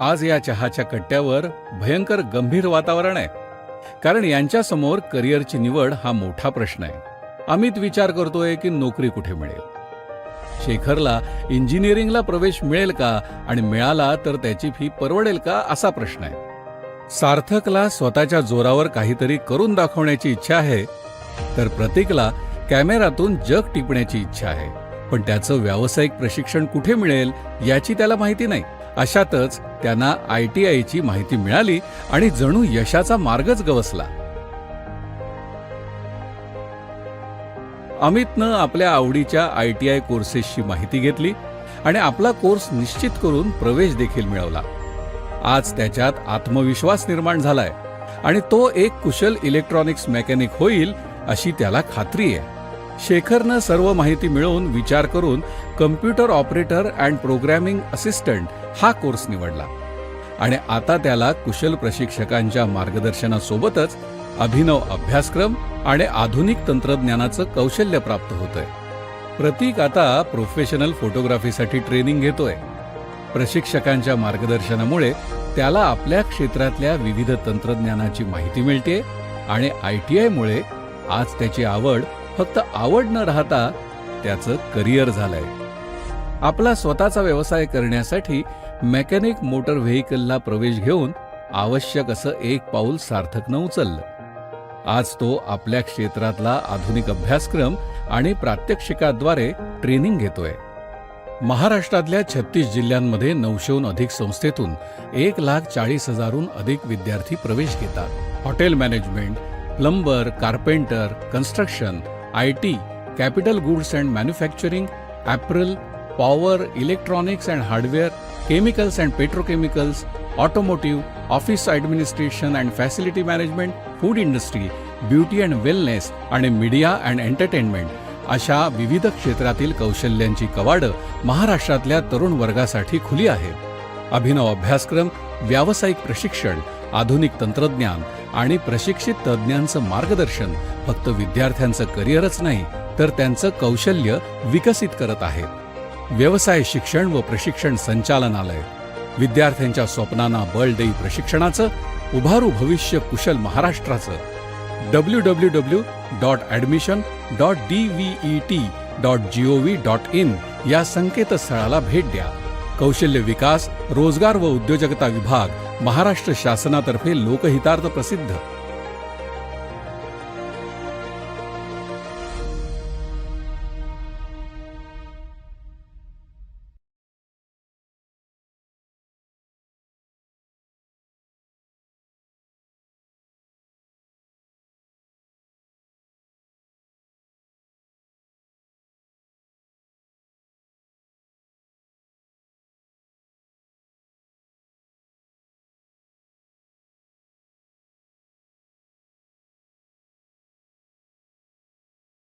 आज या चहाच्या कट्ट्यावर भयंकर गंभीर वातावरण आहे. कारण यांच्यासमोर करिअरची निवड हा मोठा प्रश्न आहे. अमित विचार करतोय की नोकरी कुठे मिळेल? शेखरला इंजिनिअरिंगला प्रवेश मिळेल का आणि मिळाला तर त्याची फी परवडेल का असा प्रश्न आहे. सार्थकला स्वतःच्या जोरावर काहीतरी करून दाखवण्याची इच्छा आहे तर प्रतीकला कॅमेरातून जग टिपण्याची इच्छा आहे. पण त्याचं व्यावसायिक प्रशिक्षण कुठे मिळेल याची त्याला माहिती नाही. अशातच त्यांना आय टी आयची माहिती मिळाली आणि जणू यशाचा मार्गच गवसला. अमितनं आपल्या आवडीच्या आय टी आय कोर्सेसची माहिती घेतली आणि आपला कोर्स निश्चित करून प्रवेश देखील मिळवला. आज त्याच्यात आत्मविश्वास निर्माण झालाय आणि तो एक कुशल इलेक्ट्रॉनिक्स मेकॅनिक होईल अशी त्याला खात्री आहे. शेखरनं सर्व माहिती मिळवून विचार करून computer operator and programming assistant हा कोर्स निवडला. आणि आता त्याला कुशल प्रशिक्षकांच्या मार्गदर्शनासोबतच अभिनव अभ्यासक्रम आणि आधुनिक तंत्रज्ञानाचं कौशल्य प्राप्त होतंय. प्रतीक आता प्रोफेशनल फोटोग्राफीसाठी ट्रेनिंग घेतोय. प्रशिक्षकांच्या मार्गदर्शनामुळे त्याला आपल्या क्षेत्रातल्या विविध तंत्रज्ञानाची माहिती मिळते आणि आय टी आयमुळे आज त्याची आवड फक्त आवड न राहता त्याचं करिअर झालंय. आपला स्वतःचा व्यवसाय करण्यासाठी मेकॅनिक मोटर व्हेकलला प्रवेश घेऊन आवश्यक असं एक पाऊल सार्थकनं उचललं. आज तो आपल्या क्षेत्रातला आधुनिक अभ्यासक्रम आणि प्रात्यक्षिकाद्वारे ट्रेनिंग घेतोय. महाराष्ट्रातल्या छत्तीस जिल्ह्यांमध्ये नऊशेहून अधिक संस्थेतून एक लाख चाळीस हजारहून अधिक विद्यार्थी प्रवेश घेतात. Hotel management plumber carpenter construction I T capital goods and manufacturing apparel power electronics and hardware chemicals and petrochemicals automotive office administration and facility management food industry beauty and wellness आणि मीडिया अँड एंटरटेनमेंट अशा विविध क्षेत्रातील कौशल्यांची कवाडं महाराष्ट्रातल्या तरुण वर्गासाठी खुली आहेत अभिनव अभ्यासक्रम व्यावसायिक प्रशिक्षण आधुनिक तंत्रज्ञान आणि प्रशिक्षित तज्ज्ञांचं मार्गदर्शन फक्त विद्यार्थ्यांचं करिअरच नाही तर त्यांचं कौशल्य विकसित करत आहेत. व्यवसाय शिक्षण व प्रशिक्षण संचालनालय. विद्यार्थ्यांच्या स्वप्नांना बळ देई प्रशिक्षणाचं उभारू भविष्य कुशल महाराष्ट्राचं. W W W dot admission dot D V E T dot G O V dot in या संकेतस्थळाला भेट द्या. कौशल्य विकास रोजगार व उद्योजकता विभाग महाराष्ट्र शासनातर्फे लोकहितार्थ प्रसिद्ध.